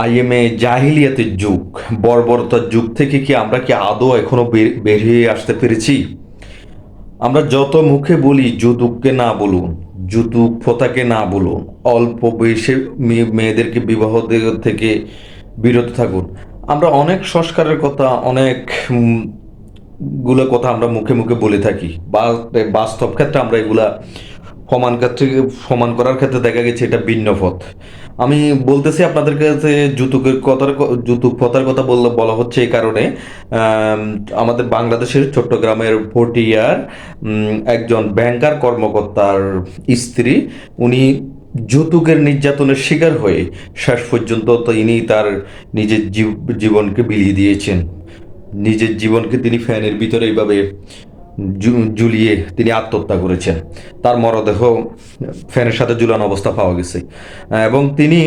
IMA জাহিলিয়াতের যুগ, বর্বরতার যুগ থেকে কি আমরা কি আদৌ এখনও বের- বেরিয়ে আসতে পেরেছি? আমরা যত মুখে বলি, যুদুককে না বলুন যৌতুক প্রথাকে না বলুন, অল্প বয়সে মেয়ে- মেয়েদেরকে বিবাহ থেকে বিরত থাকুন। আমরা অনেক সংস্কারের কথা, অনেকগুলো কথা আমরা মুখে মুখে বলে থাকি। বা, বাস্তব ক্ষেত্রে আমরা এগুলা প্রমাণ ক্ষেত্রে, প্রমাণ করার ক্ষেত্রে দেখা গেছে এটা ভিন্ন পথ। আমি বলতেছি আপনাদের কাছে যৌতুকের কথার যৌতুক প্রথার কথা বললে বলা হচ্ছে এই কারণে। আমাদের বাংলাদেশের চট্টগ্রামের ভটিয়ার একজন ব্যাংকার কর্মকর্তার স্ত্রী, উনি যৌতুকের নির্যাতনের শিকার হয়ে শেষ পর্যন্ত তিনি তার নিজের জীব- জীবনকে বিলিয়ে দিয়েছেন। নিজের জীবনকে তিনি ফ্যানের ভিতরে এইভাবে ঝুলিয়ে তিনি আত্মহত্যা করেছেন। তার মরদেহ ফ্যানের সাথে ঝুলানো অবস্থা পাওয়া গেছে। এবং তিনি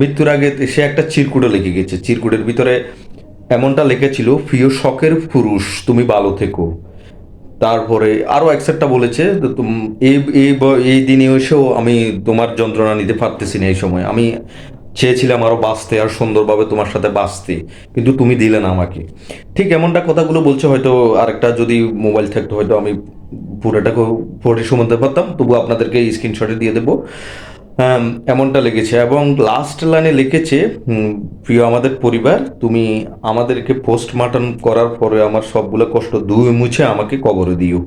মৃত্যুর আগে সে একটা চিরকুটে লিখে গেছে। চিরকুটের ভিতরে এমনটা লিখেছিল প্রিয় শখের পুরুষ, তুমি ভালো থেকো। তারপরে আরও একসেটটা বলেছে এই এই দিনে এসেও আমি তোমার যন্ত্রণা নিতে পারতেছি না এই সময়। আমি চেয়েছিলাম আরও বাঁচতে, আর সুন্দরভাবে তোমার সাথে বাঁচতে, কিন্তু তুমি দিলে না আমাকে। ঠিক এমনটা কথাগুলো বলছে, হয়তো আরেকটা যদি মোবাইল থাকতো, হয়তো আমি পুরোটাকে পড়ে শুনতে পারতাম তবু আপনাদেরকে স্ক্রিনশটে দিয়ে দেবো। এমনটা লেগেছে, এবং লাস্ট লাইনে লিখেছে প্রিয় আমাদের পরিবার, তুমি আমাদেরকে পোস্টমার্টম করার পরে আমার সবগুলো কষ্ট ধুয়ে মুছে আমাকে কবরে দিও।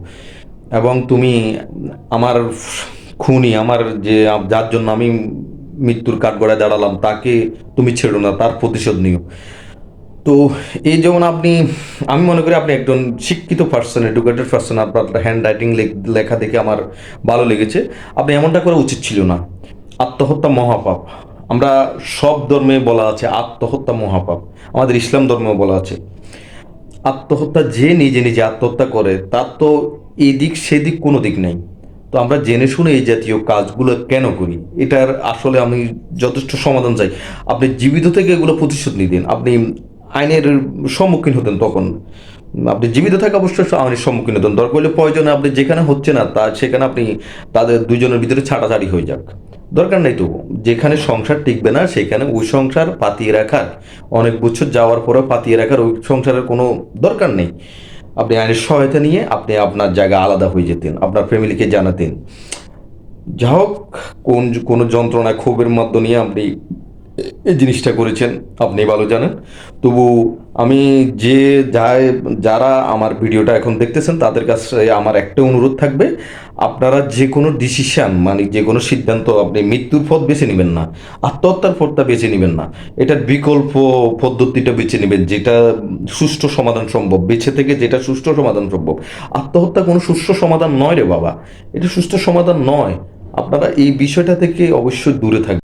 এবং তুমি আমার খুনি, আমার যে, যার জন্য আমি মৃত্যুর কাঠগড়ায় দাঁড়ালাম, তাকে তুমি ছেড়ো না, তার প্রতিশোধ নিও। তো এই যেমন আপনি, আমি মনে করি আপনি একজন শিক্ষিত পার্সন এডুকেটেড পার্সন আপনার হ্যান্ড রাইটিং লেখা দেখে আমার ভালো লেগেছে। আপনি এমনটা করা উচিত ছিল না। আত্মহত্যা মহাপাপ। আমরা সব ধর্মে বলা আছে আত্মহত্যা মহাপাপ। আমাদের ইসলাম ধর্মেও বলা আছে। আত্মহত্যা যে নিজে নিজে আত্মহত্যা করে, তার তো এদিক সেদিক কোনো দিক নেই। তো আমরা জেনে শুনে এই জাতীয় কাজগুলো কেন করি? এটার আসলে আমি যথেষ্ট সমাধান চাই। আপনি জীবিত থেকে এগুলো প্রতিশোধ নিতেন। আপনি আইনের সম্মুখীন হতেন তখন। আপনি জীবিত থাকা অবশ্যই আইনের সম্মুখীন হতেন। দরকার হলে প্রয়োজনে আপনি যেখানে হচ্ছে না, তা সেখানে আপনি তাদের দুজনের ভিতরে ছাড়াছাড়ি হয়ে যাক। দরকার নেই তবু, যেখানে সংসার টিকবে না, সেখানে ওই সংসার পাতিয়ে রাখার। অনেক বছর যাওয়ার পরে পাতিয়ে রাখার ওই সংসারের কোনো দরকার নেই। আপনি আইনের সহায়তা নিয়ে আপনি আপনার জায়গা আলাদা হয়ে যেতেন, আপনার ফ্যামিলিকে জানাতেন। যা হোক কোন, কোনো যন্ত্রণায় ক্ষোভের মধ্য নিয়ে আপনি এই জিনিসটা করেছেন, আপনি ভালো জানেন। তবু আমি যে যায় যারা আমার ভিডিওটা এখন দেখতেছেন, তাদের কাছে আমার একটা অনুরোধ থাকবে, আপনারা যে কোনো ডিসিশন মানে যে কোনো সিদ্ধান্ত আপনি মৃত্যুর পথ বেছে নেবেন না, আত্মহত্যার পথটা বেছে নেবেন না। এটার বিকল্প পদ্ধতিটা বেছে নেবেন, যেটা সুষ্ঠু সমাধান সম্ভব, বেছে থেকে যেটা সুষ্ঠু সমাধান সম্ভব। আত্মহত্যা কোনো সুষ্ঠু সমাধান নয় রে বাবা, এটা সুষ্ঠু সমাধান নয়। আপনারা এই বিষয়টা থেকে অবশ্যই দূরে থাকবেন।